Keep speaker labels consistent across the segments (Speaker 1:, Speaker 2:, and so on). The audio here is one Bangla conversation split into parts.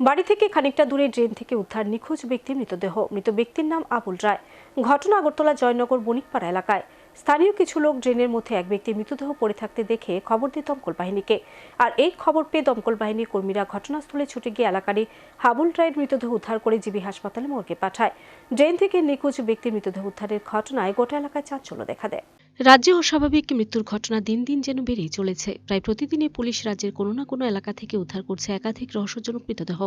Speaker 1: বাড়ি থেকে খানিকটা দূরে ড্রেন থেকে উদ্ধার নিখোঁজ ব্যক্তির মৃতদেহ। মৃত ব্যক্তির নাম আবুল রায়। ঘটনা আগরতলা জয়নগর বণিকপাড়া এলাকায়। স্থানীয় কিছু লোক ড্রেনের মধ্যে এক ব্যক্তির মৃতদেহ পড়ে থাকতে দেখে খবর দেয় দমকল বাহিনীকে। আর এই খবর পেয়ে দমকল বাহিনীর কর্মীরা ঘটনাস্থলে ছুটে গিয়ে এলাকারই হাবুল রায়ের মৃতদেহ উদ্ধার করে জিবি হাসপাতালে মর্গে পাঠায়। ড্রেন থেকে নিখোঁজ ব্যক্তির মৃতদেহ উদ্ধারের ঘটনায় গোটা এলাকায় চাঞ্চল্য দেখা দেয়। রাজ্যে অস্বাভাবিক মৃত্যুর ঘটনা দিন দিন যেন বেড়েই চলেছে। প্রায় প্রতিদিনই পুলিশ রাজ্যের কোনো না কোনো এলাকা থেকে উদ্ধার করছে একাধিক রহস্যজনক মৃতদেহ।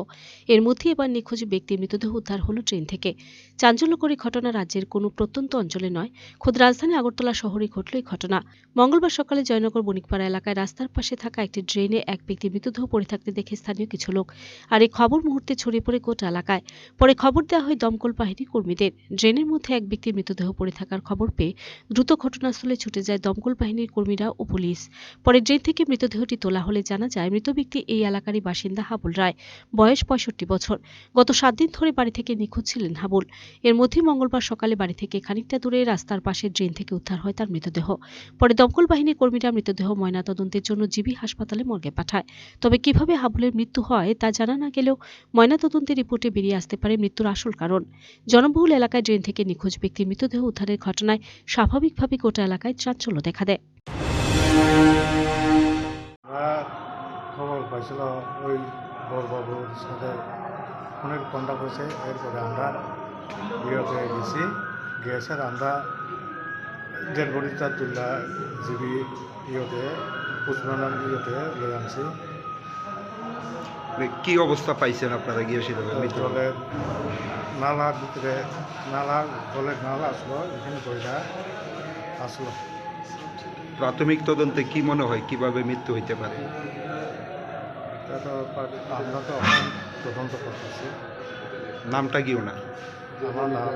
Speaker 1: এর মধ্যে এবার নিখোঁজ ব্যক্তির মৃতদেহ উদ্ধার হলো ট্রেন থেকে। চাঞ্চল্যকরী ঘটনা রাজ্যের কোনো প্রত্যন্ত অঞ্চলে নয়। খোদ রাজধানী আগরতলা শহরে ঘটল এই ঘটনা। মঙ্গলবার সকালে জয়নগর বণিকপাড়া এলাকায় রাস্তার পাশে থাকা একটি ড্রেনে এক ব্যক্তির মৃতদেহ পড়ে থাকতে দেখে স্থানীয় কিছু লোক আর এই খবর মুহূর্তে ছড়িয়ে পড়ে গোটা এলাকায়। পরে খবর দেওয়া হয় দমকল বাহিনী কর্মীদের। ড্রেনের মধ্যে এক ব্যক্তির মৃতদেহ পড়ে থাকার খবর পেয়ে দ্রুত ঘটনাস্থলে ছুটে যায় দমকল বাহিনীর কর্মীরা ও পুলিশ। পরে ড্রেন থেকে মৃতদেহটি তোলা হলে জানা যায় মৃত ব্যক্তি এই এলাকারই বাসিন্দা হাবুল রায়। বয়স পঁয়ষট্টি বছর। গত সাত দিন ধরে বাড়ি থেকে নিখোঁজ ছিলেন হাবুল। এর মধ্যে মঙ্গলবার সকালে বাড়ি থেকে খানিকটা দূরে রাস্তার পাশে ড্রেন থেকে উদ্ধার হয় তার মৃতদেহ। পরে দমকল বাহিনীর কর্মীরা মৃতদেহ ময়নাতদন্তের জন্য জিবি হাসপাতালে মর্গে পাঠায়। তবে কীভাবে হাবুলের মৃত্যু হয় তা জানা না গেলেও ময়নাতদন্তের রিপোর্টে বেরিয়ে আসতে পারে মৃত্যুর আসল কারণ। জনবহুল এলাকায় ড্রেন থেকে নিখোঁজ ব্যক্তির মৃতদেহ উদ্ধারের ঘটনায় স্বাভাবিকভাবে গোটা এলাকায় চাঞ্চল্য দেখা দেয়।
Speaker 2: খবর পাইছিল ওই বড়বাবুর সাথে। অনেক কন্ট্যাক্ট হয়েছে এরপরে আমরা ইয়েতে গেছি। গেছে আমরা ডেড বডিটা তুলা জিবি ইয়েতে পুষ্পানাম ইয়েতে লয়ে আনছি।
Speaker 3: মানে কি অবস্থা পাইছেন আপনারা গিয়ে সেটা
Speaker 2: জলের নালার ভিতরে নালা জলের নালা আসলো এখানে বইটা আসলো।
Speaker 3: প্রাথমিক তদন্তে কি মনে হয় কীভাবে মৃত্যু হইতে পারে?
Speaker 2: এটা তো আমরা তো তদন্ত করতেছি।
Speaker 3: নামটা কি ওনার?
Speaker 2: আমার নাম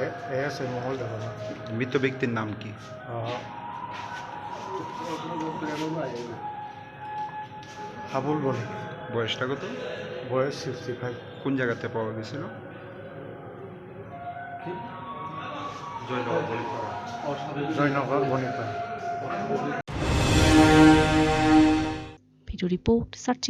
Speaker 2: এ এস এ মহল দেবনা
Speaker 3: মৃত ব্যক্তির নাম কি?
Speaker 2: হাবুল বণিক
Speaker 3: বয়সটা কত?
Speaker 2: বয়স সিক্সটি ফাইভ
Speaker 3: কোন জায়গাতে পাওয়া গেছিল?
Speaker 2: Joynagar Banipara
Speaker 1: video report search